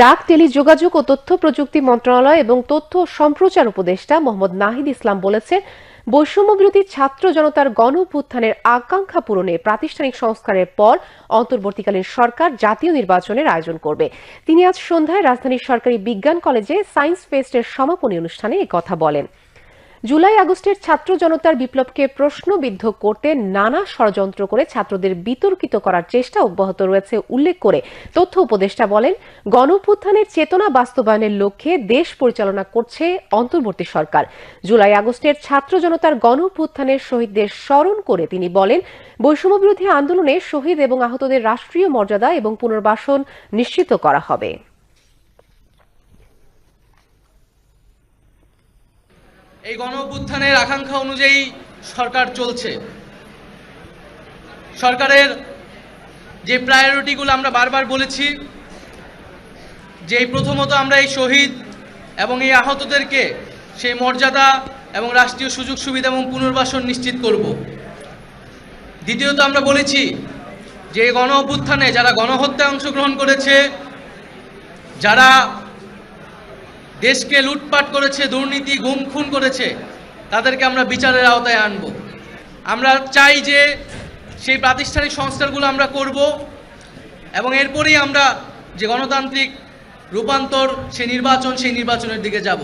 ডাক টেলিযোগাযোগ ও তথ্য প্রযুক্তি মন্ত্রণালয় এবং তথ্য সম্প্রচার উপদেষ্টা মোহাম্মদ নাহিদ ইসলাম বলেছেন বৈষম্যবিরোধী ছাত্র জনতার গণ অভ্যুত্থানের আকাঙ্ক্ষা পূরণে প্রাতিষ্ঠানিক সংস্কারের পর অন্তর্বর্তীকালীন সরকার জাতীয় নির্বাচনের আয়োজন করবে। তিনি আজ সন্ধ্যায় রাজধানীর সরকারি বিজ্ঞান কলেজে সায়েন্স ফেস্টের সমাপনী অনুষ্ঠানে কথা বলেন। জুলাই আগস্টের ছাত্র জনতার বিপ্লবকে প্রশ্নবিদ্ধ করতে নানা ষড়যন্ত্র করে ছাত্রদের বিতর্কিত করার চেষ্টা অব্যাহত রয়েছে, উল্লেখ করে তথ্য উপদেষ্টা বলেন, গণঅভ্যুত্থানের চেতনা বাস্তবায়নের লক্ষ্যে দেশ পরিচালনা করছে অন্তর্বর্তী সরকার। জুলাই আগস্টের ছাত্র জনতার গণঅভ্যুত্থানের শহীদদের স্মরণ করে তিনি বলেন, বৈষম্যবিরোধী আন্দোলনে শহীদ এবং আহতদের রাষ্ট্রীয় মর্যাদা এবং পুনর্বাসন নিশ্চিত করা হবে। এই গণ অভ্যুত্থানের আকাঙ্ক্ষা অনুযায়ী সরকার চলছে। সরকারের যে প্রায়োরিটিগুলো আমরা বারবার বলেছি যে প্রথমত আমরা এই শহীদ এবং এই আহতদেরকে সেই মর্যাদা এবং রাষ্ট্রীয় সুযোগ সুবিধা এবং পুনর্বাসন নিশ্চিত করব। দ্বিতীয়ত আমরা বলেছি যে গণ অভ্যুত্থানে যারা গণহত্যায় অংশগ্রহণ করেছে, যারা দেশকে লুটপাট করেছে, দুর্নীতি, গুম খুন করেছে, তাদেরকে আমরা বিচারের আওতায় আনব। আমরা চাই যে সেই প্রাতিষ্ঠানিক সংস্কারগুলো আমরা করব এবং এরপরেই আমরা যে গণতান্ত্রিক রূপান্তর, সেই নির্বাচন, সেই নির্বাচনের দিকে যাব।